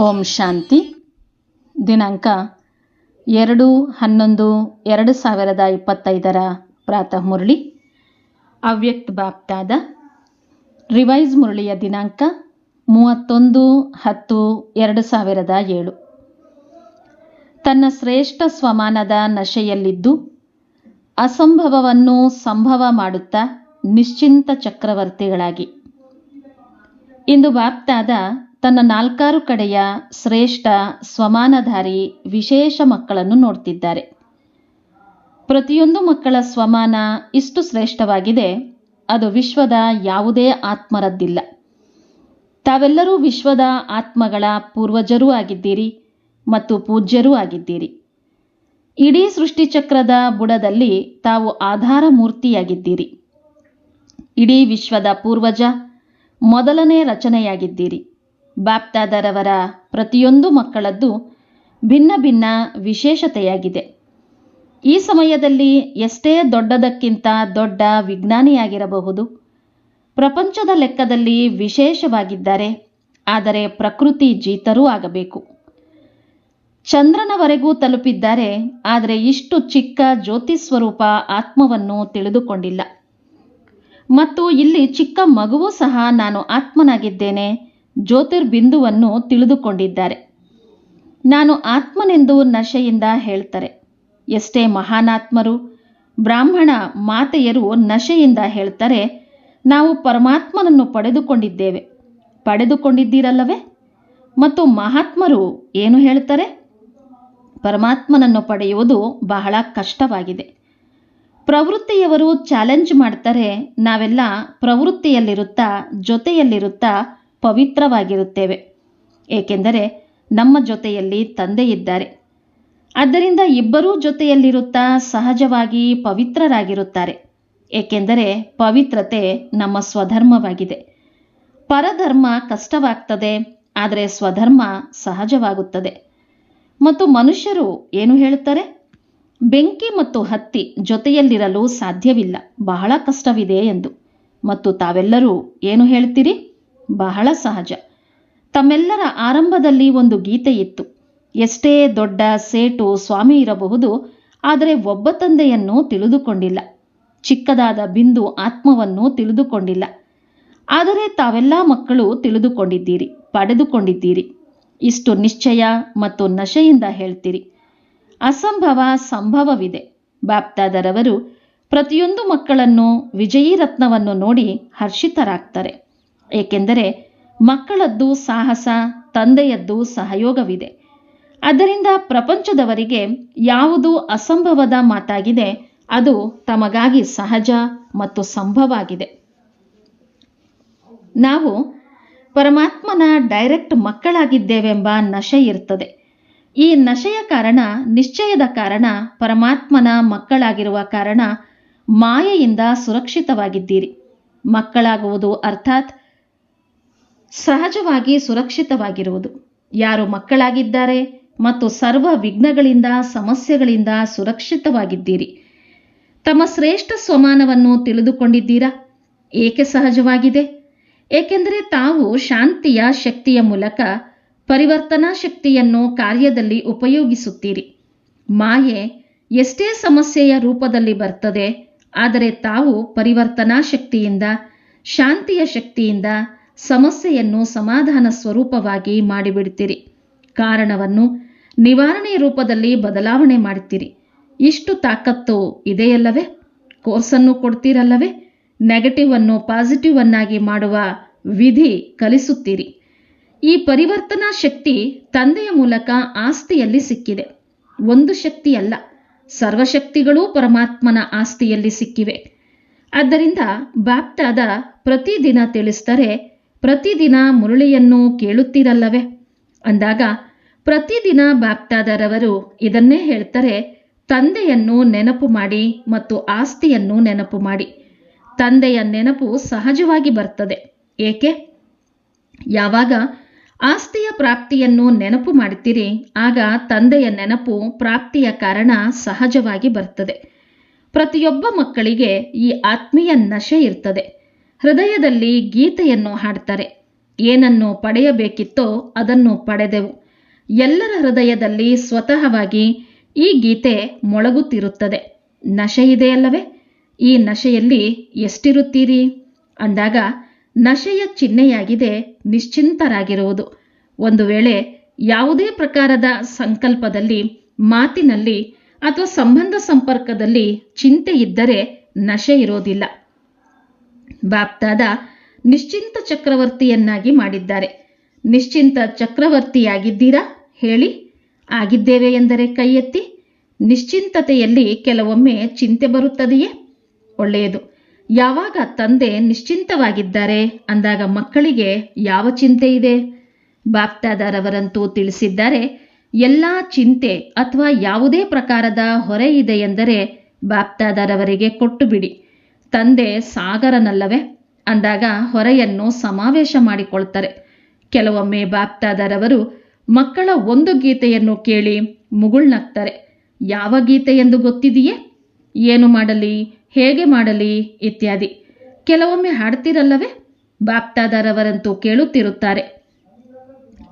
ಓಂ ಶಾಂತಿ. ದಿನಾಂಕ ಎರಡು ಹನ್ನೊಂದು ಎರಡು ಸಾವಿರದ ಇಪ್ಪತ್ತೈದರ ಪ್ರಾತಃ ಮುರಳಿ. ಅವ್ಯಕ್ತ ಬಾಪ್ತಾದ. ರಿವೈಸ್ ಮುರಳಿಯ ದಿನಾಂಕ ಮೂವತ್ತೊಂದು ಹತ್ತು ಎರಡು ಸಾವಿರದ ಏಳು. ತನ್ನ ಶ್ರೇಷ್ಠ ಸ್ವಮಾನದ ನಶೆಯಲ್ಲಿದ್ದು ಅಸಂಭವವನ್ನು ಸಂಭವ ಮಾಡುತ್ತಾ ನಿಶ್ಚಿಂತ ಚಕ್ರವರ್ತಿಗಳಾಗಿ. ಇಂದು ಬಾಪ್ತಾದ ತನ್ನ ನಾಲ್ಕಾರು ಕಡೆಯ ಶ್ರೇಷ್ಠ ಸ್ವಮಾನಧಾರಿ ವಿಶೇಷ ಮಕ್ಕಳನ್ನು ನೋಡ್ತಿದ್ದಾರೆ. ಪ್ರತಿಯೊಂದು ಮಕ್ಕಳ ಸ್ವಮಾನ ಇಷ್ಟು ಶ್ರೇಷ್ಠವಾಗಿದೆ, ಅದು ವಿಶ್ವದ ಯಾವುದೇ ಆತ್ಮರದ್ದಿಲ್ಲ. ತಾವೆಲ್ಲರೂ ವಿಶ್ವದ ಆತ್ಮಗಳ ಪೂರ್ವಜರೂ ಆಗಿದ್ದೀರಿ ಮತ್ತು ಪೂಜ್ಯರೂ ಆಗಿದ್ದೀರಿ. ಇಡೀ ಸೃಷ್ಟಿಚಕ್ರದ ಬುಡದಲ್ಲಿ ತಾವು ಆಧಾರ ಮೂರ್ತಿಯಾಗಿದ್ದೀರಿ. ಇಡೀ ವಿಶ್ವದ ಪೂರ್ವಜ ಮೊದಲನೇ ರಚನೆಯಾಗಿದ್ದೀರಿ. ಬಾಪ್ತಾದರವರ ಪ್ರತಿಯೊಂದು ಮಕ್ಕಳದ್ದು ಭಿನ್ನ ಭಿನ್ನ ವಿಶೇಷತೆಯಾಗಿದೆ. ಈ ಸಮಯದಲ್ಲಿ ಎಷ್ಟೇ ದೊಡ್ಡದಕ್ಕಿಂತ ದೊಡ್ಡ ವಿಜ್ಞಾನಿಯಾಗಿರಬಹುದು. ಪ್ರಪಂಚದ ಲೆಕ್ಕದಲ್ಲಿ ವಿಶೇಷವಾಗಿದ್ದಾರೆ. ಆದರೆ ಪ್ರಕೃತಿ ಜೀತರೂ ಆಗಬೇಕು. ಚಂದ್ರನವರೆಗೂ ತಲುಪಿದ್ದಾರೆ. ಆದರೆ ಇಷ್ಟು ಚಿಕ್ಕ ಜ್ಯೋತಿ ಸ್ವರೂಪ ಆತ್ಮವನ್ನು ತಿಳಿದುಕೊಂಡಿಲ್ಲ. ಮತ್ತು ಇಲ್ಲಿ ಚಿಕ್ಕ ಮಗುವು ಸಹ ನಾನು ಆತ್ಮನಾಗಿದ್ದೇನೆ. ಜ್ಯೋತಿರ್ಬಿಂದುವನ್ನು ತಿಳಿದುಕೊಂಡಿದ್ದಾರೆ. ನಾನು ಆತ್ಮನೆಂದು ನಶೆಯಿಂದ ಹೇಳ್ತಾರೆ. ಎಷ್ಟೇ ಮಹಾನಾತ್ಮರು, ಬ್ರಾಹ್ಮಣ ಮಾತೆಯರು ನಶೆಯಿಂದ ಹೇಳ್ತಾರೆ, ನಾವು ಪರಮಾತ್ಮನನ್ನು ಪಡೆದುಕೊಂಡಿದ್ದೇವೆ. ಪಡೆದುಕೊಂಡಿದ್ದೀರಲ್ಲವೇ? ಮತ್ತು ಮಹಾತ್ಮರು ಏನು ಹೇಳ್ತಾರೆ? ಪರಮಾತ್ಮನನ್ನು ಪಡೆಯುವುದು ಬಹಳ ಕಷ್ಟವಾಗಿದೆ. ಪ್ರವೃತ್ತಿಯವರು ಚಾಲೆಂಜ್ ಮಾಡ್ತಾರೆ, ನಾವೆಲ್ಲ ಪ್ರವೃತ್ತಿಯಲ್ಲಿರುತ್ತಾ, ಜೊತೆಯಲ್ಲಿರುತ್ತಾ ಪವಿತ್ರವಾಗಿರುತ್ತೇವೆ. ಏಕೆಂದರೆ ನಮ್ಮ ಜೊತೆಯಲ್ಲಿ ತಂದೆ ಇದ್ದಾರೆ. ಆದ್ದರಿಂದ ಇಬ್ಬರೂ ಜೊತೆಯಲ್ಲಿರುತ್ತಾ ಸಹಜವಾಗಿ ಪವಿತ್ರರಾಗಿರುತ್ತಾರೆ. ಏಕೆಂದರೆ ಪವಿತ್ರತೆ ನಮ್ಮ ಸ್ವಧರ್ಮವಾಗಿದೆ. ಪರಧರ್ಮ ಕಷ್ಟವಾಗ್ತದೆ, ಆದರೆ ಸ್ವಧರ್ಮ ಸಹಜವಾಗುತ್ತದೆ. ಮತ್ತು ಮನುಷ್ಯರು ಏನು ಹೇಳುತ್ತಾರೆ? ಬೆಂಕಿ ಮತ್ತು ಹತ್ತಿ ಜೊತೆಯಲ್ಲಿರಲು ಸಾಧ್ಯವಿಲ್ಲ. ಬಹಳ ಕಷ್ಟವಿದೆ ಎಂದು. ಮತ್ತು ತಾವೆಲ್ಲರೂ ಏನು ಹೇಳ್ತೀರಿ ಬಹಳ ಸಹಜ. ತಮ್ಮೆಲ್ಲರ ಆರಂಭದಲ್ಲಿ ಒಂದು ಗೀತೆ ಇತ್ತು. ಎಷ್ಟೇ ದೊಡ್ಡ ಸೇಟು ಸ್ವಾಮಿ ಇರಬಹುದು, ಆದರೆ ಒಬ್ಬ ತಂದೆಯನ್ನು ತಿಳಿದುಕೊಂಡಿಲ್ಲ. ಚಿಕ್ಕದಾದ ಬಿಂದು ಆತ್ಮವನ್ನು ತಿಳಿದುಕೊಂಡಿಲ್ಲ. ಆದರೆ ತಾವೆಲ್ಲ ಮಕ್ಕಳು ತಿಳಿದುಕೊಂಡಿದ್ದೀರಿ, ಪಡೆದುಕೊಂಡಿದ್ದೀರಿ. ಇಷ್ಟು ನಿಶ್ಚಯ ಮತ್ತು ನಶೆಯಿಂದ ಹೇಳ್ತೀರಿ. ಅಸಂಭವ ಸಂಭವವಿದೆ. ಬಾಪ್ತಾದರವರು ಪ್ರತಿಯೊಂದು ಮಕ್ಕಳನ್ನು ವಿಜಯಿ ರತ್ನವನ್ನು ನೋಡಿ ಹರ್ಷಿತರಾಗ್ತಾರೆ. ಏಕೆಂದರೆ ಮಕ್ಕಳದ್ದು ಸಾಹಸ, ತಂದೆಯದ್ದು ಸಹಯೋಗವಿದೆ. ಅದರಿಂದ ಪ್ರಪಂಚದವರಿಗೆ ಯಾವುದು ಅಸಂಭವದ ಮಾತಾಗಿದೆ, ಅದು ತಮಗಾಗಿ ಸಹಜ ಮತ್ತು ಸಂಭವ ನಾವು ಪರಮಾತ್ಮನ ಡೈರೆಕ್ಟ್ ಮಕ್ಕಳಾಗಿದ್ದೇವೆಂಬ ನಶೆ ಇರ್ತದೆ. ಈ ನಶೆಯ ಕಾರಣ, ನಿಶ್ಚಯದ ಕಾರಣ, ಪರಮಾತ್ಮನ ಮಕ್ಕಳಾಗಿರುವ ಕಾರಣ ಮಾಯೆಯಿಂದ ಸುರಕ್ಷಿತವಾಗಿದ್ದೀರಿ. ಮಕ್ಕಳಾಗುವುದು ಅರ್ಥಾತ್ ಸಹಜವಾಗಿ ಸುರಕ್ಷಿತವಾಗಿರುವುದು. ಯಾರು ಮಕ್ಕಳಾಗಿದ್ದಾರೆ ಮತ್ತು ಸರ್ವ ವಿಘ್ನಗಳಿಂದ, ಸಮಸ್ಯೆಗಳಿಂದ ಸುರಕ್ಷಿತವಾಗಿದ್ದೀರಿ. ತಮ್ಮ ಶ್ರೇಷ್ಠ ಸ್ವಮಾನವನ್ನು ತಿಳಿದುಕೊಂಡಿದ್ದೀರಾ? ಏಕೆ ಸಹಜವಾಗಿದೆ? ಏಕೆಂದರೆ ತಾವು ಶಾಂತಿಯ ಶಕ್ತಿಯ ಮೂಲಕ ಪರಿವರ್ತನಾ ಶಕ್ತಿಯನ್ನು ಕಾರ್ಯದಲ್ಲಿ ಉಪಯೋಗಿಸುತ್ತೀರಿ. ಮಾಯೆ ಎಷ್ಟೇ ಸಮಸ್ಯೆಯ ರೂಪದಲ್ಲಿ ಬರ್ತದೆ, ಆದರೆ ತಾವು ಪರಿವರ್ತನಾ ಶಕ್ತಿಯಿಂದ, ಶಾಂತಿಯ ಶಕ್ತಿಯಿಂದ ಸಮಸ್ಯೆಯನ್ನು ಸಮಾಧಾನ ಸ್ವರೂಪವಾಗಿ ಮಾಡಿಬಿಡ್ತೀರಿ ಕಾರಣವನ್ನು ನಿವಾರಣೆಯ ರೂಪದಲ್ಲಿ ಬದಲಾವಣೆ ಮಾಡ್ತೀರಿ ಇಷ್ಟು ತಾಕತ್ತು ಇದೆಯಲ್ಲವೇ? ಕೋರ್ಸನ್ನು ಕೊಡ್ತೀರಲ್ಲವೇ? ನೆಗೆಟಿವ್ ಅನ್ನು ಪಾಸಿಟಿವ್ ಅನ್ನಾಗಿ ಮಾಡುವ ವಿಧಿ ಕಲಿಸುತ್ತೀರಿ. ಈ ಪರಿವರ್ತನಾ ಶಕ್ತಿ ತಂದೆಯ ಮೂಲಕ ಆಸ್ತಿಯಲ್ಲಿ ಸಿಕ್ಕಿದೆ. ಒಂದು ಶಕ್ತಿಯಲ್ಲ, ಸರ್ವಶಕ್ತಿಗಳೂ ಪರಮಾತ್ಮನ ಆಸ್ತಿಯಲ್ಲಿ ಸಿಕ್ಕಿವೆ. ಆದ್ದರಿಂದ ಬಾಪ್ತಾದ ಪ್ರತಿದಿನ ತಿಳಿಸ್ತಾರೆ ಪ್ರತಿದಿನ ಮುರಳಿಯನ್ನು ಕೇಳುತ್ತೀರಲ್ಲವೇ? ಅಂದಾಗ ಪ್ರತಿದಿನ ಬಾಪ್ತಾದರವರು ಇದನ್ನೇ ಹೇಳ್ತಾರೆ, ತಂದೆಯನ್ನು ನೆನಪು ಮಾಡಿ ಮತ್ತು ಆಸ್ತಿಯನ್ನು ನೆನಪು ಮಾಡಿ. ತಂದೆಯ ನೆನಪು ಸಹಜವಾಗಿ ಬರ್ತದೆ. ಏಕೆ? ಯಾವಾಗ ಆಸ್ತಿಯ ಪ್ರಾಪ್ತಿಯನ್ನು ನೆನಪು ಮಾಡ್ತೀರಿ ಆಗ ತಂದೆಯ ನೆನಪು ಪ್ರಾಪ್ತಿಯ ಕಾರಣ ಸಹಜವಾಗಿ ಬರ್ತದೆ. ಪ್ರತಿಯೊಬ್ಬ ಮಕ್ಕಳಿಗೆ ಈ ಆತ್ಮೀಯ ನಶೆ ಇರ್ತದೆ. ಹೃದಯದಲ್ಲಿ ಗೀತೆಯನ್ನು ಹಾಡ್ತಾರೆ ಏನನ್ನು ಪಡೆಯಬೇಕಿತ್ತೋ ಅದನ್ನು ಪಡೆದೆವು. ಎಲ್ಲರ ಹೃದಯದಲ್ಲಿ ಸ್ವತಃವಾಗಿ ಈ ಗೀತೆ ಮೊಳಗುತ್ತಿರುತ್ತದೆ. ನಶೆ ಇದೆಯಲ್ಲವೇ ಈ ನಶೆಯಲ್ಲಿ ಎಷ್ಟಿರುತ್ತೀರಿ? ಅಂದಾಗ ನಶೆಯ ಚಿಹ್ನೆಯಾಗಿದೆ, ನಿಶ್ಚಿಂತರಾಗಿರುವುದು. ಒಂದು ವೇಳೆ ಯಾವುದೇ ಪ್ರಕಾರದ ಸಂಕಲ್ಪದಲ್ಲಿ, ಮಾತಿನಲ್ಲಿ ಅಥವಾ ಸಂಬಂಧ ಸಂಪರ್ಕದಲ್ಲಿ ಚಿಂತೆ ಇದ್ದರೆ ನಶೆ ಇರೋದಿಲ್ಲ. ಬಾಪ್ತಾದ ನಿಶ್ಚಿಂತ ಚಕ್ರವರ್ತಿಯನ್ನಾಗಿ ಮಾಡಿದ್ದಾರೆ. ನಿಶ್ಚಿಂತ ಚಕ್ರವರ್ತಿಯಾಗಿದ್ದೀರಾ? ಹೇಳಿ. ಆಗಿದ್ದೇವೆ ಎಂದರೆ ಕೈ ಎತ್ತಿ ನಿಶ್ಚಿಂತತೆಯಲ್ಲಿ ಕೆಲವೊಮ್ಮೆ ಚಿಂತೆ ಬರುತ್ತದೆಯೇ? ಒಳ್ಳೆಯದು. ಯಾವಾಗ ತಂದೆ ನಿಶ್ಚಿಂತವಾಗಿದ್ದಾರೆ ಅಂದಾಗ ಮಕ್ಕಳಿಗೆ ಯಾವ ಚಿಂತೆ ಇದೆ? ಬಾಪ್ತಾದಾರವರಂತೂ ತಿಳಿಸಿದ್ದಾರೆ, ಎಲ್ಲ ಚಿಂತೆ ಅಥವಾ ಯಾವುದೇ ಪ್ರಕಾರದ ಹೊರೆ ಇದೆ ಎಂದರೆ ಬಾಪ್ತಾದಾರವರಿಗೆ ಕೊಟ್ಟು ಬಿಡಿ ತಂದೆ ಸಾಗರನಲ್ಲವೇ? ಅಂದಾಗ ಹೊರೆಯನ್ನು ಸಮಾವೇಶ ಮಾಡಿಕೊಳ್ತಾರೆ. ಕೆಲವೊಮ್ಮೆ ಬಾಪ್ತಾದರವರು ಮಕ್ಕಳ ಒಂದು ಗೀತೆಯನ್ನು ಕೇಳಿ ಮುಗುಳ್ನಗ್ತಾರೆ. ಯಾವ ಗೀತೆ ಎಂದು ಗೊತ್ತಿದೆಯೇ? ಏನು ಮಾಡಲಿ, ಹೇಗೆ ಮಾಡಲಿ ಇತ್ಯಾದಿ. ಕೆಲವೊಮ್ಮೆ ಹಾಡ್ತಿರಲ್ಲವೇ? ಬಾಪ್ತಾದರವರಂತೂ ಕೇಳುತ್ತಿರುತ್ತಾರೆ.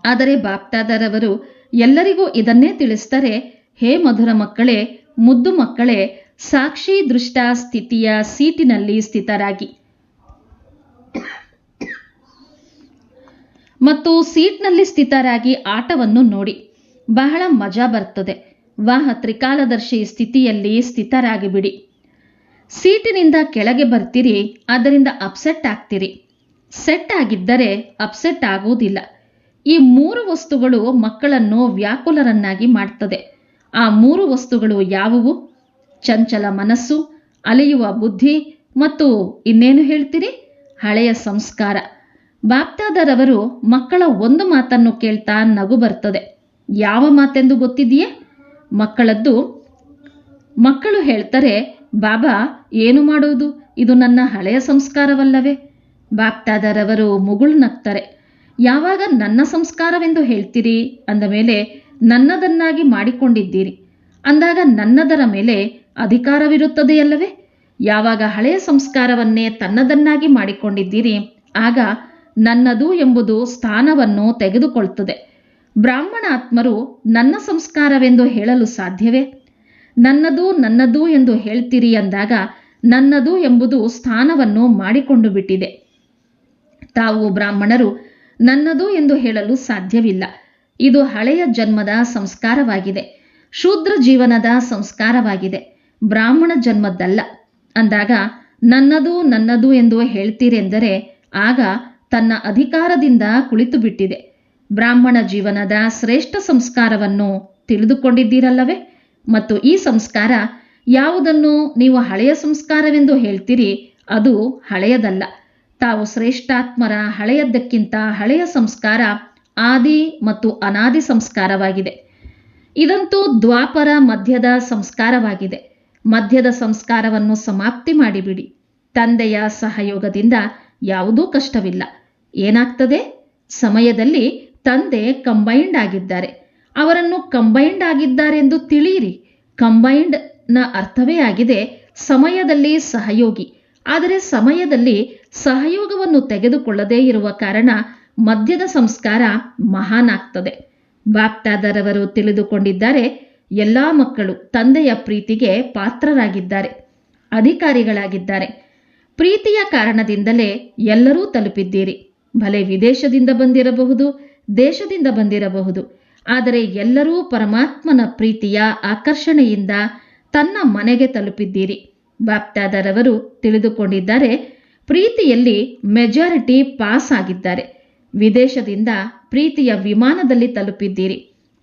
ಆದರೆ ಬಾಪ್ತಾದರವರು ಎಲ್ಲರಿಗೂ ಇದನ್ನೇ ತಿಳಿಸ್ತಾರೆ, ಹೇ ಮಧುರ ಮಕ್ಕಳೇ, ಮುದ್ದು ಮಕ್ಕಳೇ ಸಾಕ್ಷಿ ದೃಷ್ಟ ಸ್ಥಿತಿಯ ಸೀಟಿನಲ್ಲಿ ಸ್ಥಿತರಾಗಿ. ಮತ್ತು ಸೀಟ್ನಲ್ಲಿ ಸ್ಥಿತರಾಗಿ ಆಟವನ್ನು ನೋಡಿ. ಬಹಳ ಮಜಾ ಬರ್ತದೆ. ವಾಹ ತ್ರಿಕಾಲದರ್ಶಿ ಸ್ಥಿತಿಯಲ್ಲಿ ಸ್ಥಿತರಾಗಿ ಬಿಡಿ ಸೀಟಿನಿಂದ ಕೆಳಗೆ ಬರ್ತೀರಿ, ಅದರಿಂದ ಅಪ್ಸೆಟ್ ಆಗ್ತೀರಿ. ಸೆಟ್ ಆಗಿದ್ದರೆ ಅಪ್ಸೆಟ್ ಆಗುವುದಿಲ್ಲ. ಈ ಮೂರು ವಸ್ತುಗಳು ಮಕ್ಕಳನ್ನು ವ್ಯಾಕುಲರನ್ನಾಗಿ ಮಾಡ್ತದೆ. ಆ ಮೂರು ವಸ್ತುಗಳು ಯಾವುವು? ಚಂಚಲ ಮನಸ್ಸು, ಅಲೆಯುವ ಬುದ್ಧಿ ಮತ್ತು ಇನ್ನೇನು ಹೇಳ್ತೀರಿ? ಹಳೆಯ ಸಂಸ್ಕಾರ. ಬಾಪ್ತಾದರವರು ಮಕ್ಕಳ ಒಂದು ಮಾತನ್ನು ಕೇಳ್ತಾ ನಗು ಬರ್ತದೆ. ಯಾವ ಮಾತೆಂದು ಗೊತ್ತಿದೆಯೇ ಮಕ್ಕಳದ್ದು, ಮಕ್ಕಳು ಹೇಳ್ತಾರೆ, ಬಾಬಾ, ಏನು ಮಾಡುವುದು ಇದು ನನ್ನ ಹಳೆಯ ಸಂಸ್ಕಾರವಲ್ಲವೇ? ಬಾಪ್ತಾದರವರು ಮುಗುಳು ನಗ್ತಾರೆ. ಯಾವಾಗ ನನ್ನ ಸಂಸ್ಕಾರವೆಂದು ಹೇಳ್ತೀರಿ? ಅಂದ ಮೇಲೆ, ನನ್ನದನ್ನಾಗಿ ಮಾಡಿಕೊಂಡಿದ್ದೀರಿ. ಅಂದಾಗ, ನನ್ನದರ ಮೇಲೆ ಅಧಿಕಾರವಿರುತ್ತದೆಯಲ್ಲವೇ ಯಾವಾಗ ಹಳೆಯ ಸಂಸ್ಕಾರವನ್ನೇ ತನ್ನದನ್ನಾಗಿ ಮಾಡಿಕೊಂಡಿದ್ದೀರಿ, ಆಗ ನನ್ನದು ಎಂಬುದು ಸ್ಥಾನವನ್ನು ತೆಗೆದುಕೊಳ್ಳುತ್ತದೆ ಬ್ರಾಹ್ಮಣ ಆತ್ಮರು ನನ್ನ ಸಂಸ್ಕಾರವೆಂದು ಹೇಳಲು ಸಾಧ್ಯವೇ? ನನ್ನದು ನನ್ನದು ಎಂದು ಹೇಳ್ತೀರಿ ಅಂದಾಗ ನನ್ನದು ಎಂಬುದು ಸ್ಥಾನವನ್ನು ಮಾಡಿಕೊಂಡು ಬಿಟ್ಟಿದೆ. ತಾವು ಬ್ರಾಹ್ಮಣರು, ನನ್ನದು ಎಂದು ಹೇಳಲು ಸಾಧ್ಯವಿಲ್ಲ. ಇದು ಹಳೆಯ ಜನ್ಮದ ಸಂಸ್ಕಾರವಾಗಿದೆ. ಶೂದ್ರ ಜೀವನದ ಸಂಸ್ಕಾರವಾಗಿದೆ. ಬ್ರಾಹ್ಮಣ ಜನ್ಮದ್ದಲ್ಲ. ಅಂದಾಗ, ನನ್ನದು ನನ್ನದು ಎಂದು ಹೇಳ್ತೀರೆಂದರೆ, ಆಗ ತನ್ನ ಅಧಿಕಾರದಿಂದ ಕುಳಿತು ಬಿಟ್ಟಿದೆ ಬ್ರಾಹ್ಮಣ ಜೀವನದ ಶ್ರೇಷ್ಠ ಸಂಸ್ಕಾರವನ್ನು ತಿಳಿದುಕೊಂಡಿದ್ದೀರಲ್ಲವೇ? ಮತ್ತು ಈ ಸಂಸ್ಕಾರ ಯಾವುದನ್ನು ನೀವು ಹಳೆಯ ಸಂಸ್ಕಾರವೆಂದು ಹೇಳ್ತೀರಿ, ಅದು ಹಳೆಯದಲ್ಲ. ತಾವು ಶ್ರೇಷ್ಠಾತ್ಮರ ಹಳೆಯದ್ದಕ್ಕಿಂತ ಹಳೆಯ ಸಂಸ್ಕಾರ ಆದಿ ಮತ್ತು ಅನಾದಿ ಸಂಸ್ಕಾರವಾಗಿದೆ. ಇದಂತೂ ದ್ವಾಪರ ಮಧ್ಯದ ಸಂಸ್ಕಾರವಾಗಿದೆ. ಮಧ್ಯದ ಸಂಸ್ಕಾರವನ್ನು ಸಮಾಪ್ತಿ ಮಾಡಿಬಿಡಿ. ತಂದೆಯ ಸಹಯೋಗದಿಂದ ಯಾವುದೂ ಕಷ್ಟವಿಲ್ಲ. ಏನಾಗ್ತದೆ? ಸಮಯದಲ್ಲಿ ತಂದೆ ಕಂಬೈಂಡ್ ಆಗಿದ್ದಾರೆ. ಅವರನ್ನು ಕಂಬೈಂಡ್ ಆಗಿದ್ದಾರೆಂದು ತಿಳಿಯಿರಿ. ನ ಅರ್ಥವೇ ಆಗಿದೆ ಸಮಯದಲ್ಲಿ ಸಹಯೋಗಿ. ಆದರೆ ಸಮಯದಲ್ಲಿ ಸಹಯೋಗವನ್ನು ತೆಗೆದುಕೊಳ್ಳದೇ ಇರುವ ಕಾರಣ ಮಧ್ಯದ ಸಂಸ್ಕಾರ ಮಹಾನ್ ಆಗ್ತದೆ. ಬಾಪ್ತಾದರವರು ತಿಳಿದುಕೊಂಡಿದ್ದಾರೆ ಎಲ್ಲಾ ಮಕ್ಕಳು ತಂದೆಯ ಪ್ರೀತಿಗೆ ಪಾತ್ರರಾಗಿದ್ದಾರೆ, ಅಧಿಕಾರಿಗಳಾಗಿದ್ದಾರೆ. ಪ್ರೀತಿಯ ಕಾರಣದಿಂದಲೇ ಎಲ್ಲರೂ ತಲುಪಿದ್ದೀರಿ. ಭಲೆ ವಿದೇಶದಿಂದ ಬಂದಿರಬಹುದು, ದೇಶದಿಂದ ಬಂದಿರಬಹುದು. ಆದರೆ ಎಲ್ಲರೂ ಪರಮಾತ್ಮನ ಪ್ರೀತಿಯ ಆಕರ್ಷಣೆಯಿಂದ ತನ್ನ ಮನೆಗೆ ತಲುಪಿದ್ದೀರಿ. ಬಾಪ್ತಾದರವರು ತಿಳಿದುಕೊಂಡಿದ್ದಾರೆ, ಪ್ರೀತಿಯಲ್ಲಿ ಮೆಜಾರಿಟಿ ಪಾಸ್ ಆಗಿದ್ದಾರೆ. ವಿದೇಶದಿಂದ ಪ್ರೀತಿಯ ವಿಮಾನದಲ್ಲಿ ತಲುಪಿದ್ದೀರಿ.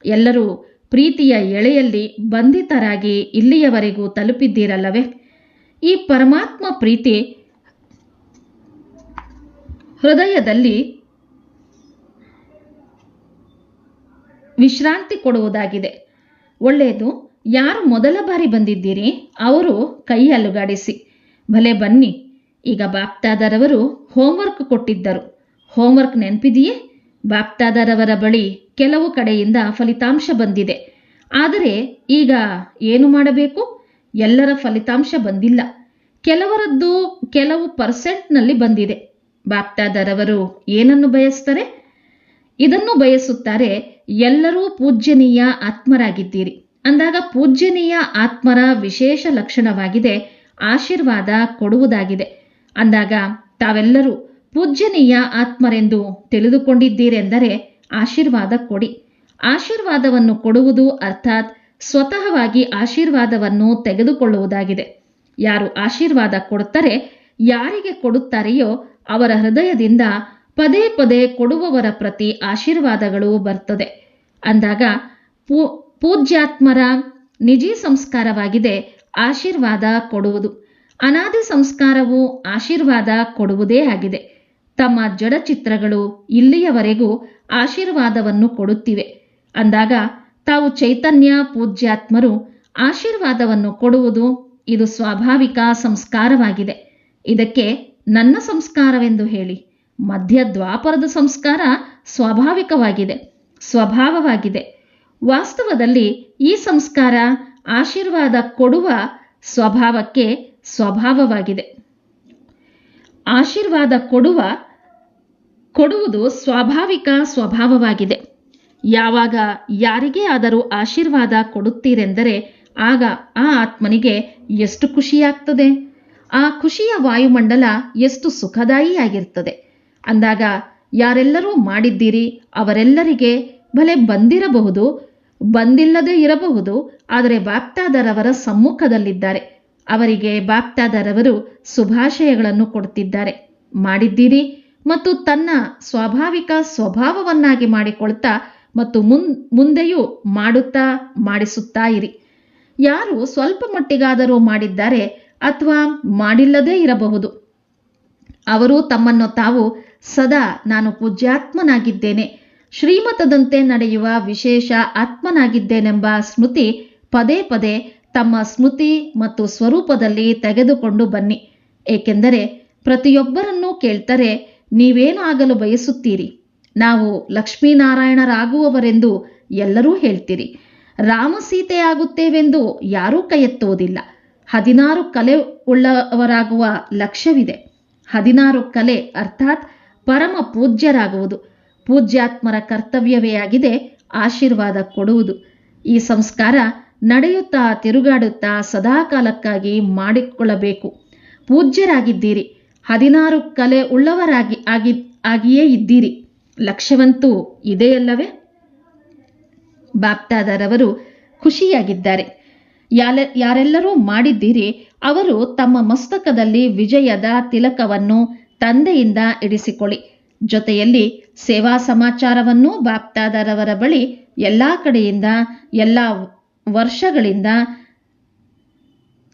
ಎಲ್ಲರೂ ಪ್ರೀತಿಯ ಎಳೆಯಲ್ಲಿ ಬಂಧಿತರಾಗಿ ಇಲ್ಲಿಯವರೆಗೂ ತಲುಪಿದ್ದೀರಲ್ಲವೇ? ಈ ಪರಮಾತ್ಮ ಪ್ರೀತಿ ಹೃದಯದಲ್ಲಿ ವಿಶ್ರಾಂತಿ ಕೊಡುವುದಾಗಿದೆ. ಒಳ್ಳೆಯದು, ಯಾರು ಮೊದಲ ಬಾರಿ ಬಂದಿದ್ದೀರಿ, ಅವರು ಕೈ ಅಲುಗಾಡಿಸಿ ಭಲೆ ಬನ್ನಿ. ಈಗ ಬಾಪ್ತಾದರವರು ಹೋಮ್ವರ್ಕ್ ಕೊಟ್ಟಿದ್ದರು. ಹೋಮ್ವರ್ಕ್ ನೆನಪಿದೆಯೇ? ಬಾಪ್ತಾದರವರ ಬಳಿ ಕೆಲವು ಕಡೆಯಿಂದ ಫಲಿತಾಂಶ ಬಂದಿದೆ. ಆದರೆ ಈಗ ಏನು ಮಾಡಬೇಕು? ಎಲ್ಲರ ಫಲಿತಾಂಶ ಬಂದಿಲ್ಲ. ಕೆಲವರದ್ದು ಕೆಲವು ಪರ್ಸೆಂಟ್ನಲ್ಲಿ ಬಂದಿದೆ. ಬಾಪ್ತಾದರವರು ಏನನ್ನು ಬಯಸ್ತಾರೆ? ಇದನ್ನು ಬಯಸುತ್ತಾರೆ, ಎಲ್ಲರೂ ಪೂಜ್ಯನೀಯ ಆತ್ಮರಾಗಿದ್ದೀರಿ. ಅಂದಾಗ ಪೂಜ್ಯನೀಯ ಆತ್ಮರ ವಿಶೇಷ ಲಕ್ಷಣವಾಗಿದೆ, ಆಶೀರ್ವಾದ ಕೊಡುವುದಾಗಿದೆ. ಅಂದಾಗ ತಾವೆಲ್ಲರೂ ಪೂಜ್ಯನೀಯ ಆತ್ಮರೆಂದು ತಿಳಿದುಕೊಂಡಿದ್ದೀರೆಂದರೆ ಆಶೀರ್ವಾದ ಕೊಡಿ. ಆಶೀರ್ವಾದವನ್ನು ಕೊಡುವುದು ಅರ್ಥಾತ್ ಸ್ವತಃವಾಗಿ ಆಶೀರ್ವಾದವನ್ನು ತೆಗೆದುಕೊಳ್ಳುವುದಾಗಿದೆ. ಯಾರು ಆಶೀರ್ವಾದ ಕೊಡುತ್ತಾರೆ, ಯಾರಿಗೆ ಕೊಡುತ್ತಾರೆಯೋ ಅವರ ಹೃದಯದಿಂದ ಪದೇ ಪದೇ ಕೊಡುವವರ ಪ್ರತಿ ಆಶೀರ್ವಾದಗಳು ಬರ್ತದೆ. ಅಂದಾಗ ಪೂ, ಪೂಜ್ಯಾತ್ಮರ ನಿಜಿ ಸಂಸ್ಕಾರವಾಗಿದೆ ಆಶೀರ್ವಾದ ಕೊಡುವುದು. ಅನಾದಿ ಸಂಸ್ಕಾರವು ಆಶೀರ್ವಾದ ಕೊಡುವುದೇ ಆಗಿದೆ. ತಮ್ಮ ಜಡಚಿತ್ರಗಳು ಇಲ್ಲಿಯವರೆಗೂ ಆಶೀರ್ವಾದವನ್ನು ಕೊಡುತ್ತಿವೆ. ಅಂದಾಗ ತಾವು ಚೈತನ್ಯ ಪೂಜ್ಯಾತ್ಮರು ಆಶೀರ್ವಾದವನ್ನು ಕೊಡುವುದು ಇದು ಸ್ವಾಭಾವಿಕ ಸಂಸ್ಕಾರವಾಗಿದೆ. ಇದಕ್ಕೆ ನನ್ನ ಸಂಸ್ಕಾರವೆಂದು ಹೇಳಿ, ಮಧ್ಯ ದ್ವಾಪರದ ಸಂಸ್ಕಾರ ಸ್ವಾಭಾವಿಕವಾಗಿದೆ, ಸ್ವಭಾವವಾಗಿದೆ. ವಾಸ್ತವದಲ್ಲಿ ಈ ಸಂಸ್ಕಾರ ಆಶೀರ್ವಾದ ಕೊಡುವ ಸ್ವಭಾವಕ್ಕೆ ಸ್ವಭಾವವಾಗಿದೆ. ಆಶೀರ್ವಾದ ಕೊಡುವ, ಕೊಡುವುದು ಸ್ವಾಭಾವಿಕ ಸ್ವಭಾವವಾಗಿದೆ. ಯಾವಾಗ ಯಾರಿಗೇ ಆದರೂ ಆಶೀರ್ವಾದ ಕೊಡುತ್ತೀರೆಂದರೆ ಆಗ ಆ ಆತ್ಮನಿಗೆ ಎಷ್ಟು ಖುಷಿಯಾಗ್ತದೆ? ಆ ಖುಷಿಯ ವಾಯುಮಂಡಲ ಎಷ್ಟು ಸುಖದಾಯಿಯಾಗಿರ್ತದೆ? ಅಂದಾಗ ಯಾರೆಲ್ಲರೂ ಮಾಡಿದ್ದೀರಿ, ಅವರೆಲ್ಲರಿಗೆ ಭಲೆ ಬಂದಿರಬಹುದು, ಬಂದಿಲ್ಲದೇ ಇರಬಹುದು, ಆದರೆ ಬಾಪ್ತಾದರವರ ಸಮ್ಮುಖದಲ್ಲಿದ್ದಾರೆ. ಅವರಿಗೆ ಬಾಪ್ತಾದರವರು ಶುಭಾಶಯಗಳನ್ನು ಕೊಡುತ್ತಿದ್ದಾರೆ. ಮಾಡಿದ್ದೀರಿ ಮತ್ತು ತನ್ನ ಸ್ವಾಭಾವಿಕ ಸ್ವಭಾವವನ್ನಾಗಿ ಮಾಡಿಕೊಳ್ತಾ ಮತ್ತು ಮುನ್, ಮುಂದೆಯೂ ಮಾಡುತ್ತಾ, ಮಾಡಿಸುತ್ತಾ ಇರಿ. ಯಾರು ಸ್ವಲ್ಪ ಮಟ್ಟಿಗಾದರೂ ಮಾಡಿದ್ದಾರೆ ಅಥವಾ ಮಾಡಿಲ್ಲದೇ ಇರಬಹುದು. ಅವರು ತಮ್ಮನ್ನು ತಾವು ಸದಾ ನಾನು ಪೂಜ್ಯಾತ್ಮನಾಗಿದ್ದೇನೆ. ಶ್ರೀಮತದಂತೆ ನಡೆಯುವ ವಿಶೇಷ ಆತ್ಮನಾಗಿದ್ದೇನೆಂಬ ಸ್ಮೃತಿ ಪದೇ ಪದೇ ತಮ್ಮ ಸ್ಮೃತಿ ಮತ್ತು ಸ್ವರೂಪದಲ್ಲಿ ತೆಗೆದುಕೊಂಡು ಬನ್ನಿ. ಏಕೆಂದರೆ ಪ್ರತಿಯೊಬ್ಬರನ್ನೂ ಕೇಳ್ತಾರೆ ನೀವೇನು ಆಗಲು ಬಯಸುತ್ತೀರಿ. ನಾವು ಲಕ್ಷ್ಮೀನಾರಾಯಣರಾಗುವವರೆಂದು ಎಲ್ಲರೂ ಹೇಳ್ತೀರಿ. ರಾಮಸೀತೆ ಆಗುತ್ತೇವೆಂದು ಯಾರೂ ಕೈಯೆತ್ತುವುದಿಲ್ಲ. ಹದಿನಾರು ಕಲೆ ಉಳ್ಳವರಾಗುವ ಲಕ್ಷ್ಯವಿದೆ. ಹದಿನಾರು ಕಲೆ ಅರ್ಥಾತ್ ಪರಮ ಪೂಜ್ಯರಾಗುವುದು. ಪೂಜ್ಯಾತ್ಮರ ಕರ್ತವ್ಯವೇ ಆಗಿದೆ ಆಶೀರ್ವಾದ ಕೊಡುವುದು. ಈ ಸಂಸ್ಕಾರ ನಡೆಯುತ್ತಾ ತಿರುಗಾಡುತ್ತಾ ಸದಾಕಾಲಕ್ಕಾಗಿ ಮಾಡಿಕೊಳ್ಳಬೇಕು. ಪೂಜ್ಯರಾಗಿದ್ದೀರಿ. ಹದಿನಾರು ಕಲೆ ಉಳ್ಳವರಾಗಿ ಆಗಿ, ಆಗಿಯೇ ಇದ್ದೀರಿ. ಲಕ್ಷ್ಯವಂತೂ ಇದೆಯಲ್ಲವೇ ಬಾಪ್ತಾದರವರು ಖುಷಿಯಾಗಿದ್ದಾರೆ. ಯಾಲ, ಯಾರೆಲ್ಲರೂ ಮಾಡಿದ್ದೀರಿ, ಅವರು ತಮ್ಮ ಮಸ್ತಕದಲ್ಲಿ ವಿಜಯದ ತಿಲಕವನ್ನು ತಂದೆಯಿಂದ ಇಡಿಸಿಕೊಳ್ಳಿ. ಜೊತೆಯಲ್ಲಿ ಸೇವಾ ಸಮಾಚಾರವನ್ನು ಬಾಪ್ತಾದರವರ ಬಳಿ ಎಲ್ಲ ಕಡೆಯಿಂದ, ಎಲ್ಲ ವರ್ಷಗಳಿಂದ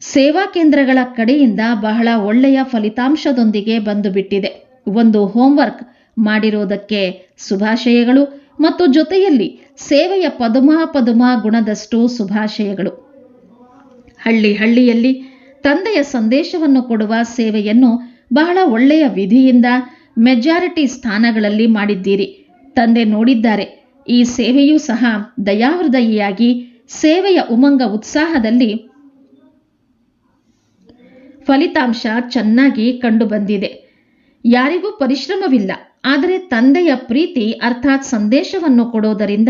ಸೇವಾ ಕೇಂದ್ರಗಳ ಕಡೆಯಿಂದ ಬಹಳ ಒಳ್ಳೆಯ ಫಲಿತಾಂಶದೊಂದಿಗೆ ಬಂದು ಬಿಟ್ಟಿದೆ ಒಂದು ಹೋಮ್ವರ್ಕ್ ಮಾಡಿರೋದಕ್ಕೆ ಶುಭಾಶಯಗಳು ಮತ್ತು ಜೊತೆಯಲ್ಲಿ ಸೇವೆಯ ಪದುಮ ಪದುಮ ಗುಣದಷ್ಟು ಶುಭಾಶಯಗಳು. ಹಳ್ಳಿ ಹಳ್ಳಿಯಲ್ಲಿ ತಂದೆಯ ಸಂದೇಶವನ್ನು ಕೊಡುವ ಸೇವೆಯನ್ನು ಬಹಳ ಒಳ್ಳೆಯ ವಿಧಿಯಿಂದ ಮೆಜಾರಿಟಿ ಸ್ಥಾನಗಳಲ್ಲಿ ಮಾಡಿದ್ದೀರಿ. ತಂದೆ ನೋಡಿದ್ದಾರೆ, ಈ ಸೇವೆಯೂ ಸಹ ದಯಾಹೃದಯಿಯಾಗಿ ಸೇವೆಯ ಉಮಂಗ ಉತ್ಸಾಹದಲ್ಲಿ ಫಲಿತಾಂಶ ಚೆನ್ನಾಗಿ ಕಂಡುಬಂದಿದೆ. ಯಾರಿಗೂ ಪರಿಶ್ರಮವಿಲ್ಲ. ಆದರೆ ತಂದೆಯ ಪ್ರೀತಿ ಅರ್ಥಾತ್ ಸಂದೇಶವನ್ನು ಕೊಡೋದರಿಂದ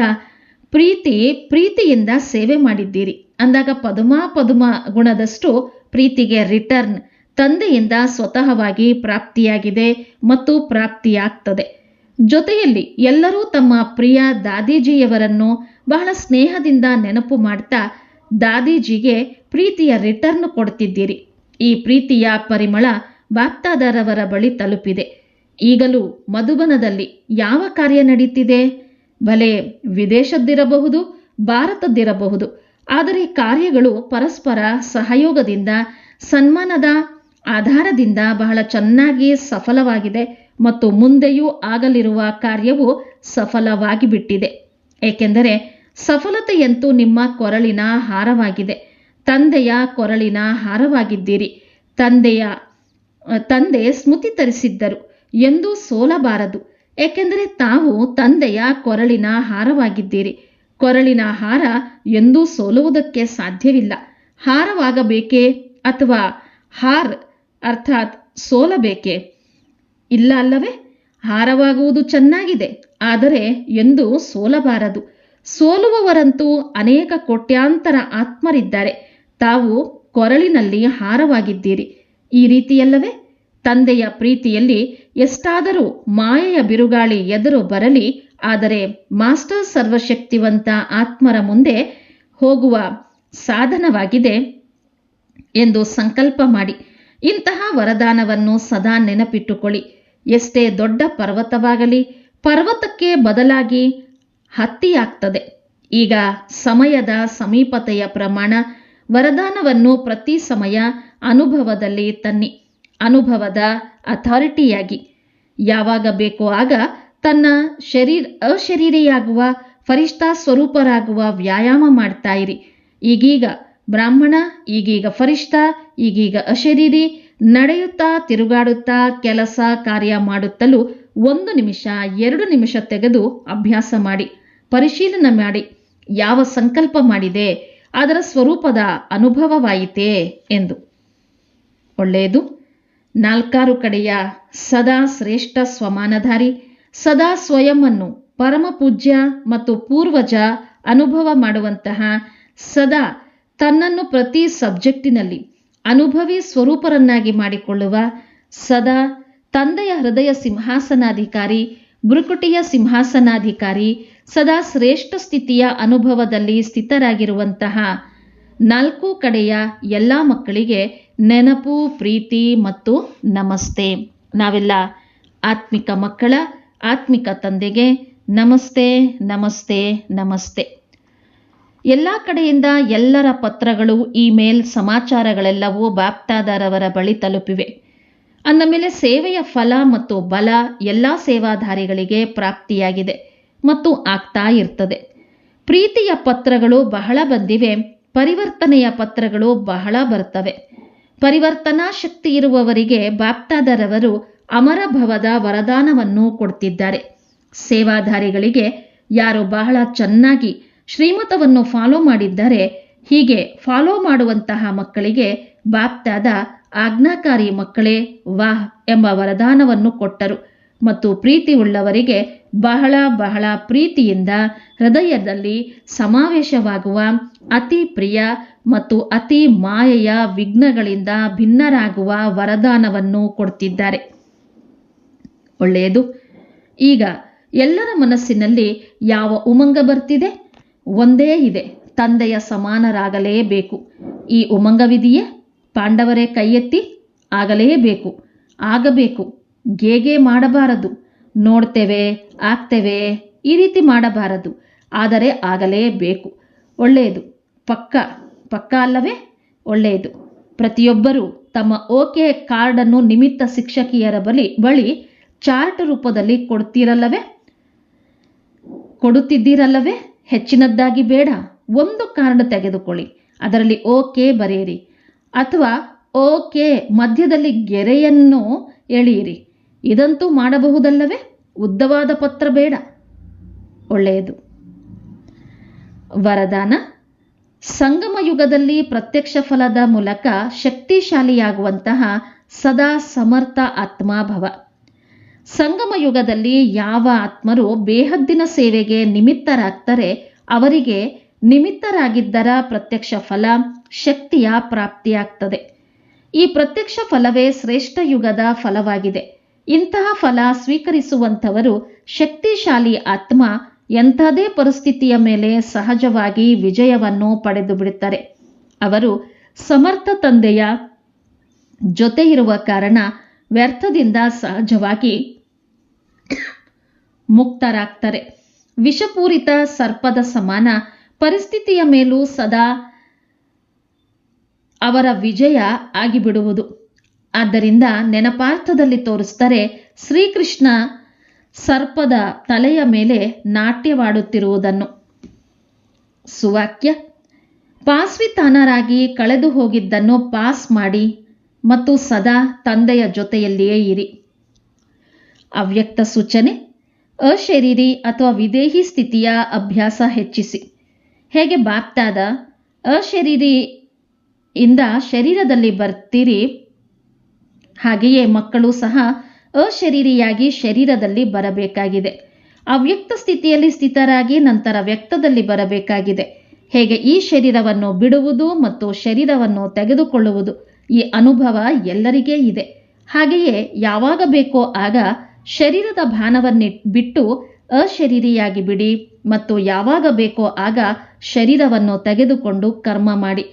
ಪ್ರೀತಿ, ಪ್ರೀತಿಯಿಂದ ಸೇವೆ ಮಾಡಿದ್ದೀರಿ. ಅಂದಾಗ ಪದುಮಾ ಪದುಮ ಗುಣದಷ್ಟು ಪ್ರೀತಿಗೆ ರಿಟರ್ನ್ ತಂದೆಯಿಂದ ಸ್ವತಃವಾಗಿ ಪ್ರಾಪ್ತಿಯಾಗಿದೆ ಮತ್ತು ಪ್ರಾಪ್ತಿಯಾಗ್ತದೆ. ಜೊತೆಯಲ್ಲಿ ಎಲ್ಲರೂ ತಮ್ಮ ಪ್ರಿಯ ದಾದೀಜಿಯವರನ್ನು ಬಹಳ ಸ್ನೇಹದಿಂದ ನೆನಪು ಮಾಡ್ತಾ ದಾದೀಜಿಗೆ ಪ್ರೀತಿಯ ರಿಟರ್ನ್ ಕೊಡ್ತಿದ್ದೀರಿ. ಈ ಪ್ರೀತಿಯ ಪರಿಮಳ ಬಾಪ್ತಾದಾರವರ ಬಳಿ ತಲುಪಿದೆ. ಈಗಲೂ ಮಧುಬನದಲ್ಲಿ ಯಾವ ಕಾರ್ಯ ನಡೀತಿದೆ? ಭಲೆ ವಿದೇಶದ್ದಿರಬಹುದು, ಭಾರತದ್ದಿರಬಹುದು. ಆದರೆ ಕಾರ್ಯಗಳು ಪರಸ್ಪರ ಸಹಯೋಗದಿಂದ, ಸನ್ಮಾನದ ಆಧಾರದಿಂದ ಬಹಳ ಚೆನ್ನಾಗಿ ಸಫಲವಾಗಿದೆ ಮತ್ತು ಮುಂದೆಯೂ ಆಗಲಿರುವ ಕಾರ್ಯವು ಸಫಲವಾಗಿ ಬಿಟ್ಟಿದೆ ಏಕೆಂದರೆ ಸಫಲತೆಯಂತೂ ನಿಮ್ಮ ಕೊರಳಿನ ಹಾರವಾಗಿದೆ. ತಂದೆಯ ಕೊರಳಿನ ಹಾರವಾಗಿದ್ದೀರಿ. ತಂದೆಯ, ತಂದೆ ಸ್ಮೃತಿ ತರಿಸಿದ್ದರು ಎಂದು ಸೋಲಬಾರದು. ಏಕೆಂದರೆ ತಾವು ತಂದೆಯ ಕೊರಳಿನ ಹಾರವಾಗಿದ್ದೀರಿ. ಕೊರಳಿನ ಹಾರ ಎಂದೂ ಸೋಲುವುದಕ್ಕೆ ಸಾಧ್ಯವಿಲ್ಲ. ಹಾರವಾಗಬೇಕೇ ಅಥವಾ ಹಾರ್ ಅರ್ಥಾತ್ ಸೋಲಬೇಕೆ? ಇಲ್ಲ ಅಲ್ಲವೇ? ಹಾರವಾಗುವುದು ಚೆನ್ನಾಗಿದೆ. ಆದರೆ ಎಂದು ಸೋಲಬಾರದು. ಸೋಲುವವರಂತೂ ಅನೇಕ ಕೋಟ್ಯಾಂತರ ಆತ್ಮರಿದ್ದಾರೆ. ತಾವು ಕೊರಳಿನಲ್ಲಿ ಹಾರವಾಗಿದ್ದೀರಿ. ಈ ರೀತಿಯಲ್ಲವೇ? ತಂದೆಯ ಪ್ರೀತಿಯಲ್ಲಿ ಎಷ್ಟಾದರೂ ಮಾಯೆಯ ಬಿರುಗಾಳಿ ಎದುರು ಬರಲಿ, ಆದರೆ ಮಾಸ್ಟರ್ ಸರ್ವಶಕ್ತಿವಂತ ಆತ್ಮರ ಮುಂದೆ ಹೋಗುವ ಸಾಧನವಾಗಿದೆ ಎಂದು ಸಂಕಲ್ಪ ಮಾಡಿ. ಇಂತಹ ವರದಾನವನ್ನು ಸದಾ ನೆನಪಿಟ್ಟುಕೊಳ್ಳಿ. ಎಷ್ಟೇ ದೊಡ್ಡ ಪರ್ವತವಾಗಲಿ ಪರ್ವತಕ್ಕೆ ಬದಲಾಗಿ ಹತ್ತಿಯಾಗ್ತದೆ. ಈಗ ಸಮಯದ ಸಮೀಪತೆಯ ಪ್ರಮಾಣ ವರದಾನವನ್ನು ಪ್ರತಿ ಸಮಯ ಅನುಭವದಲ್ಲಿ ತನ್ನಿ. ಅನುಭವದ ಅಥಾರಿಟಿಯಾಗಿ. ಯಾವಾಗ ಬೇಕೋ ಆಗ ತನ್ನ ಶರೀರ ಅಶರೀರಿಯಾಗುವ, ಫರಿಷ್ಠಾ ಸ್ವರೂಪರಾಗುವ ವ್ಯಾಯಾಮ ಮಾಡ್ತಾ ಇರಿ. ಈಗೀಗ ಬ್ರಾಹ್ಮಣ, ಈಗೀಗ ಫರಿಷ್ಠ, ಈಗೀಗ ಅಶರೀರಿ ನಡೆಯುತ್ತಾ ತಿರುಗಾಡುತ್ತಾ ಕೆಲಸ ಕಾರ್ಯ ಮಾಡುತ್ತಲೂ ಒಂದು ನಿಮಿಷ, ಎರಡು ನಿಮಿಷ ತೆಗೆದು ಅಭ್ಯಾಸ ಮಾಡಿ, ಪರಿಶೀಲನೆ ಮಾಡಿ, ಯಾವ ಸಂಕಲ್ಪ ಮಾಡಿದೆ, ಅದರ ಸ್ವರೂಪದ ಅನುಭವವಾಯಿತೇ ಎಂದು. ಒಳ್ಳೆಯದು. ನಾಲ್ಕಾರು ಕಡೆಯ ಸದಾ ಶ್ರೇಷ್ಠ ಸ್ವಮಾನಧಾರಿ, ಸದಾ ಸ್ವಯಂವನ್ನು ಪರಮ ಪೂಜ್ಯ ಮತ್ತು ಪೂರ್ವಜ ಅನುಭವ ಮಾಡುವಂತಹ, ಸದಾ ತನ್ನನ್ನು ಪ್ರತಿ ಸಬ್ಜೆಕ್ಟಿನಲ್ಲಿ ಅನುಭವಿ ಸ್ವರೂಪರನ್ನಾಗಿ ಮಾಡಿಕೊಳ್ಳುವ, ಸದಾ ತಂದೆಯ ಹೃದಯ ಸಿಂಹಾಸನಾಧಿಕಾರಿ ಬೃಕುಟಿಯ ಸಿಂಹಾಸನಾಧಿಕಾರಿ, ಸದಾ ಶ್ರೇಷ್ಠ ಸ್ಥಿತಿಯ ಅನುಭವದಲ್ಲಿ ಸ್ಥಿತರಾಗಿರುವಂತಹ ನಾಲ್ಕು ಕಡೆಯ ಎಲ್ಲ ಮಕ್ಕಳಿಗೆ ನೆನಪು, ಪ್ರೀತಿ ಮತ್ತು ನಮಸ್ತೆ. ನಾವೆಲ್ಲ ಆತ್ಮಿಕ ಮಕ್ಕಳ, ಆತ್ಮಿಕ ತಂದೆಗೆ ನಮಸ್ತೆ ನಮಸ್ತೆ ನಮಸ್ತೆ. ಎಲ್ಲ ಕಡೆಯಿಂದ ಎಲ್ಲರ ಪತ್ರಗಳು, ಇಮೇಲ್ ಸಮಾಚಾರಗಳೆಲ್ಲವೂ ಬಾಪ್ತಾದಾರವರ ಬಳಿ ತಲುಪಿವೆ. ಅಂದ ಮೇಲೆ ಸೇವೆಯ ಫಲ ಮತ್ತು ಬಲ ಎಲ್ಲ ಸೇವಾಧಾರಿಗಳಿಗೆ ಪ್ರಾಪ್ತಿಯಾಗಿದೆ ಮತ್ತು ಆಗ್ತಾ ಇರ್ತದೆ. ಪ್ರೀತಿಯ ಪತ್ರಗಳು ಬಹಳ ಬಂದಿವೆ, ಪರಿವರ್ತನೆಯ ಪತ್ರಗಳು ಬಹಳ ಬರ್ತವೆ. ಪರಿವರ್ತನಾ ಶಕ್ತಿ ಇರುವವರಿಗೆ ಬಾಪ್ತಾದರವರು ಅಮರಭವದ ವರದಾನವನ್ನು ಕೊಡ್ತಿದ್ದಾರೆ. ಸೇವಾಧಾರಿಗಳಿಗೆ ಯಾರು ಬಹಳ ಚೆನ್ನಾಗಿ ಶ್ರೀಮತವನ್ನು ಫಾಲೋ ಮಾಡಿದ್ದಾರೆ ಹೀಗೆ ಫಾಲೋ ಮಾಡುವಂತಹ ಮಕ್ಕಳಿಗೆ ಬಾಪ್ತಾದ ಆಜ್ಞಾಕಾರಿ ಮಕ್ಕಳೇ, ವಾಹ್ ಎಂಬ ವರದಾನವನ್ನು ಕೊಟ್ಟರು. ಮತ್ತು ಪ್ರೀತಿ ಉಳ್ಳವರಿಗೆ ಬಹಳ ಬಹಳ ಪ್ರೀತಿಯಿಂದ ಹೃದಯದಲ್ಲಿ ಸಮಾವೇಶವಾಗುವ ಅತಿ ಪ್ರಿಯ ಮತ್ತು ಅತಿ ಮಾಯೆಯ ವಿಘ್ನಗಳಿಂದ ಭಿನ್ನರಾಗುವ ವರದಾನವನ್ನು ಕೊಡ್ತಿದ್ದಾರೆ. ಒಳ್ಳೆಯದು. ಈಗ ಎಲ್ಲರ ಮನಸ್ಸಿನಲ್ಲಿ ಯಾವ ಉಮಂಗ ಬರ್ತಿದೆ? ಒಂದೇ ಇದೆ. ತಂದೆಯ ಸಮಾನರಾಗಲೇಬೇಕು. ಈ ಉಮಂಗವಿದೆಯೇ? ಪಾಂಡವರೇ ಕೈಯೆತ್ತಿ ಆಗಲೇಬೇಕು, ಆಗಬೇಕು. ಗೇಗೆ ಮಾಡಬಾರದು. ನೋಡ್ತೇವೆ, ಆಗ್ತೇವೆ, ಈ ರೀತಿ ಮಾಡಬಾರದು. ಆದರೆ ಆಗಲೇಬೇಕು. ಒಳ್ಳೆಯದು. ಪಕ್ಕ ಪಕ್ಕ ಅಲ್ಲವೇ? ಒಳ್ಳೆಯದು. ಪ್ರತಿಯೊಬ್ಬರೂ ತಮ್ಮ ಓಕೆ ಕಾರ್ಡನ್ನು ನಿಮಿತ್ತ ಶಿಕ್ಷಕಿಯರ ಬಳಿ ಬಳಿ ಚಾರ್ಟ್ ರೂಪದಲ್ಲಿ ಕೊಡ್ತೀರಲ್ಲವೇ? ಕೊಡುತ್ತಿದ್ದೀರಲ್ಲವೇ? ಹೆಚ್ಚಿನದ್ದಾಗಿ ಬೇಡ. ಒಂದು ಕಾರ್ಡ್ ತೆಗೆದುಕೊಳ್ಳಿ. ಅದರಲ್ಲಿ ಓಕೆ ಬರೆಯಿರಿ. ಅಥವಾ, ಓಕೆ, ಮಧ್ಯದಲ್ಲಿ ಗೆರೆಯನ್ನು ಎಳೆಯಿರಿ. ಇದಂತೂ ಮಾಡಬಹುದಲ್ಲವೇ? ಉದ್ದವಾದ ಪತ್ರ ಬೇಡ. ಒಳ್ಳೆಯದು. ವರದಾನ. ಸಂಗಮ ಯುಗದಲ್ಲಿ ಪ್ರತ್ಯಕ್ಷ ಫಲದ ಮೂಲಕ ಶಕ್ತಿಶಾಲಿಯಾಗುವಂತಹ ಸದಾ ಸಮರ್ಥ ಆತ್ಮಾಭವ. ಸಂಗಮ ಯುಗದಲ್ಲಿ ಯಾವ ಆತ್ಮರು ಬೇಹದ್ದಿನ ಸೇವೆಗೆ ನಿಮಿತ್ತರಾಗ್ತಾರೆ, ಅವರಿಗೆ ನಿಮಿತ್ತರಾಗಿದ್ದರ ಪ್ರತ್ಯಕ್ಷ ಫಲ ಶಕ್ತಿಯ ಪ್ರಾಪ್ತಿಯಾಗ್ತದೆ. ಈ ಪ್ರತ್ಯಕ್ಷ ಫಲವೇ ಶ್ರೇಷ್ಠ ಯುಗದ ಫಲವಾಗಿದೆ. ಇಂತಹ ಫಲ ಸ್ವೀಕರಿಸುವಂಥವರು ಶಕ್ತಿಶಾಲಿ ಆತ್ಮ ಎಂಥದೇ ಪರಿಸ್ಥಿತಿಯ ಮೇಲೆ ಸಹಜವಾಗಿ ವಿಜಯವನ್ನು ಪಡೆದು ಬಿಡುತ್ತಾರೆ. ಅವರು ಸಮರ್ಥ ತಂದೆಯ ಜೊತೆ ಇರುವ ಕಾರಣ ವ್ಯರ್ಥದಿಂದ ಸಹಜವಾಗಿ ಮುಕ್ತರಾಗ್ತಾರೆ. ವಿಷಪೂರಿತ ಸರ್ಪದ ಸಮಾನ ಪರಿಸ್ಥಿತಿಯ ಮೇಲೂ ಸದಾ ಅವರ ವಿಜಯ ಆಗಿಬಿಡುವುದು. ಆದ್ದರಿಂದ ನೆನಪಾರ್ಥದಲ್ಲಿ ತೋರಿಸ್ತಾರೆ ಶ್ರೀಕೃಷ್ಣ ಸರ್ಪದ ತಲೆಯ ಮೇಲೆ ನಾಟ್ಯವಾಡುತ್ತಿರುವುದನ್ನು. ಸುವಾಕ್ಯ, ಪಾಸ್ವಿತಾನರಾಗಿ ಕಳೆದು ಹೋಗಿದ್ದನ್ನು ಪಾಸ್ ಮಾಡಿ ಮತ್ತು ಸದಾ ತಂದೆಯ ಜೊತೆಯಲ್ಲಿಯೇ ಇರಿ. ಅವ್ಯಕ್ತ ಸೂಚನೆ, ಅಶರೀರಿ ಅಥವಾ ವಿದೇಹಿ ಸ್ಥಿತಿಯ ಅಭ್ಯಾಸ ಹೆಚ್ಚಿಸಿ. ಹೇಗೆ ಬಾಪ್ತಾದ, ಅಶರೀರಿ ಇಂದ ಶರೀರದಲ್ಲಿ ಬರ್ತೀರಿ. ಹಾಗೆಯೇ ಮಕ್ಕಳು ಸಹ ಅಶರೀರಿಯಾಗಿ ಶರೀರದಲ್ಲಿ ಬರಬೇಕಾಗಿದೆ. ಅವ್ಯಕ್ತ ಸ್ಥಿತಿಯಲ್ಲಿ ಸ್ಥಿತರಾಗಿ ನಂತರ ವ್ಯಕ್ತದಲ್ಲಿ ಬರಬೇಕಾಗಿದೆ. ಹೇಗೆ ಈ ಶರೀರವನ್ನು ಬಿಡುವುದು ಮತ್ತು ಶರೀರವನ್ನು ತೆಗೆದುಕೊಳ್ಳುವುದು ಈ ಅನುಭವ ಎಲ್ಲರಿಗೇ ಇದೆ. ಹಾಗೆಯೇ ಯಾವಾಗ ಬೇಕೋ ಆಗ ಶರೀರದ ಭಾನವನ್ನಿ ಬಿಟ್ಟು ಅಶರೀರಿಯಾಗಿ ಬಿಡಿ ಮತ್ತು ಯಾವಾಗ ಬೇಕೋ ಆಗ ಶರೀರವನ್ನು ತೆಗೆದುಕೊಂಡು ಕರ್ಮ ಮಾಡಿ.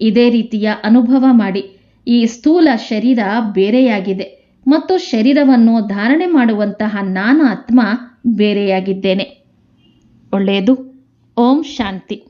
ಇದೇ ರೀತಿಯ ಅನುಭವ ಮಾಡಿ. ಈ ಸ್ಥೂಲ ಶರೀರ ಬೇರೆಯಾಗಿದೆ. ಮತ್ತು ಶರೀರವನ್ನು ಧಾರಣೆ ಮಾಡುವಂತಹ ನಾನು ಆತ್ಮ ಬೇರೆಯಾಗಿದ್ದೇನೆ. ಒಳ್ಳೆಯದು. ಓಂ ಶಾಂತಿ.